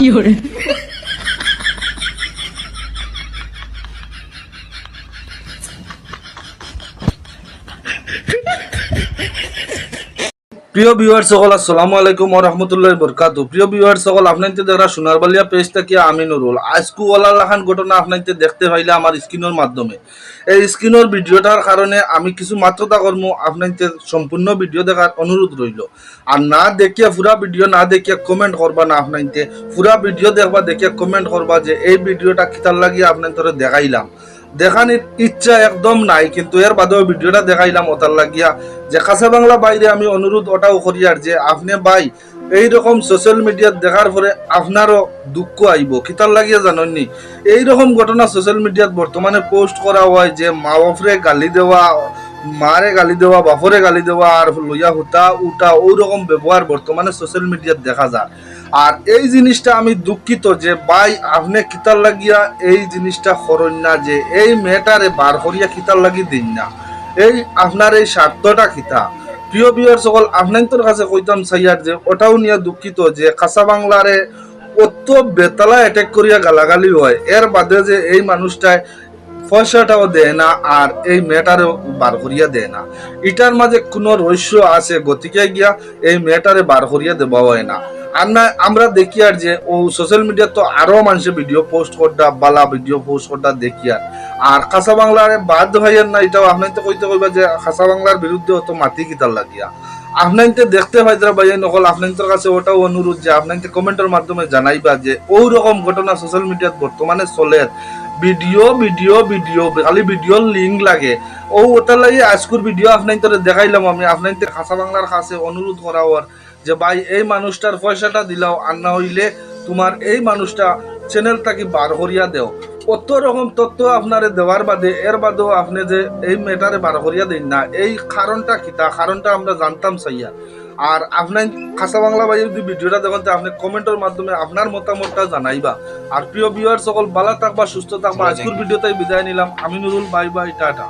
有人，প্রিয় viewer সকল, আসসালামু আলাইকুম রাহমাতুল্লাহি বরকাতু প্রিয় ভিউয়ার সকল আপনাইতে দেখরা সোনার বালিয়া পেজ থেকে আমি নুরুল। আজকু ওলালাখান ঘটনা আপনাইতে দেখতে পাইলে আমার স্ক্রিনের মাধ্যমে। এই স্ক্রিনের ভিডিওটার কারণে আমি কিছু মাত্রতা কর্ম আপনাইতে সম্পূর্ণ ভিডিও দেখার অনুরোধ রইল। আর না দেখিয়া, পুরা ভিডিও না দেখিয়া কমেন্ট করবা না আপনাইতে পুরা ভিডিও দেখবা, দেখিয়া কমেন্ট করবা যে এই ভিডিওটা কিতার লাগিয়ে আপনাইতে দেখাইলাম। দেখানির ইচ্ছা একদম নাই, কিন্তু এর বাদেও ভিডিওটা দেখাইলাম ওটার লাগিয়া। যে খাসা বাংলা বাইরে আমি অনুরোধ ওটাও করি আর যে আপনি ভাই এইরকম সোশ্যাল মিডিয়াত দেখার পরে আপনারও দুঃখ আইব। কিতার লাগিয়া জানেননি? এইরকম ঘটনা সোশ্যাল মিডিয়াত বর্তমানে পোস্ট করা হয় যে মা বাপরে গালি দেওয়া মারে গালি দেওয়া, বাপরে গালি দেওয়া, আর লইয়া হুতা উটা ওই রকম ব্যবহার বর্তমানে সোশ্যাল মিডিয়াত দেখা যায়। আর এই জিনিসটা আমি দুঃখিত যে, ভাই, আপনি কিতার লাগিয়া এই জিনিসটা করেন না যে, এই মেয়েটারে বার করিয়া কিতার লাগি দিন না। এই আপনার এই স্বার্থটা কিতা? প্রিয় বিয়ার সকল আপনার কাছে কইতাম সাইয়ার যে, ওটাও নিয়ে দুঃখিত যে, কাঁচা বাংলারে অত বেতালা অ্যাটাক করিয়া গালাগালি হয়। এর বাদে যে, এই মানুষটায় পয়সাটাও দেয় না আর এই মেয়েটারেও বার করিয়া দেয় না। এটার মাঝে কোনো রহস্য আছে, গতিকে গিয়া এই মেয়েটারে বার করিয়া দেওয়া হয় না। আর না, আমরা দেখি আর যে, ও সোশ্যাল মিডিয়া তো আরও মানুষে ভিডিও পোস্ট করতা বালা ভিডিও পোস্ট করতা দেখি আর। আর খাসা বাংলার বাদ হইয়েন না, এটাও আপনার তো কইতে কইবা যে খাসা বাংলার বিরুদ্ধে অত মাটি কিতার লাগিয়া। আপনার দেখতে পাইতরা ভাই নকল আপনার কাছে ওটাও অনুরোধ যে আপনার কমেন্টের মাধ্যমে জানাইবা যে ওই রকম ঘটনা সোশ্যাল মিডিয়াত বর্তমানে চলে। ভিডিও ভিডিও ভিডিও খালি ভিডিওর লিঙ্ক লাগে। ও ওটার লাগে আজকুর ভিডিও আপনার তোরে দেখাইলাম আমি। আপনার খাসা বাংলার কাছে অনুরোধ করা হওয়ার যে ভাই, এই মানুষটার পয়সাটা দিলাও আর না হইলে তোমার এই মানুষটা চ্যানেল থাকি বার করিয়া দেও। কত রকম তথ্য আপনারে দেওয়ার বাদে এর বাদেও আপনি যে এই মেটারে বার করিয়া দিন না। এই কারণটা কিতা কারণটা আমরা জানতাম চাইয়া। আর আপনার খাসা বাংলা ভাই যদি ভিডিওটা দেখেন তো আপনি কমেন্টের মাধ্যমে আপনার মতামতটা জানাইবা। আর প্রিয় ভিউয়ার সকল ভালো থাকবা সুস্থ থাকবা। আজকের ভিডিওতে বিদায় নিলাম। আমি নুরুল বাই বাই টাটা।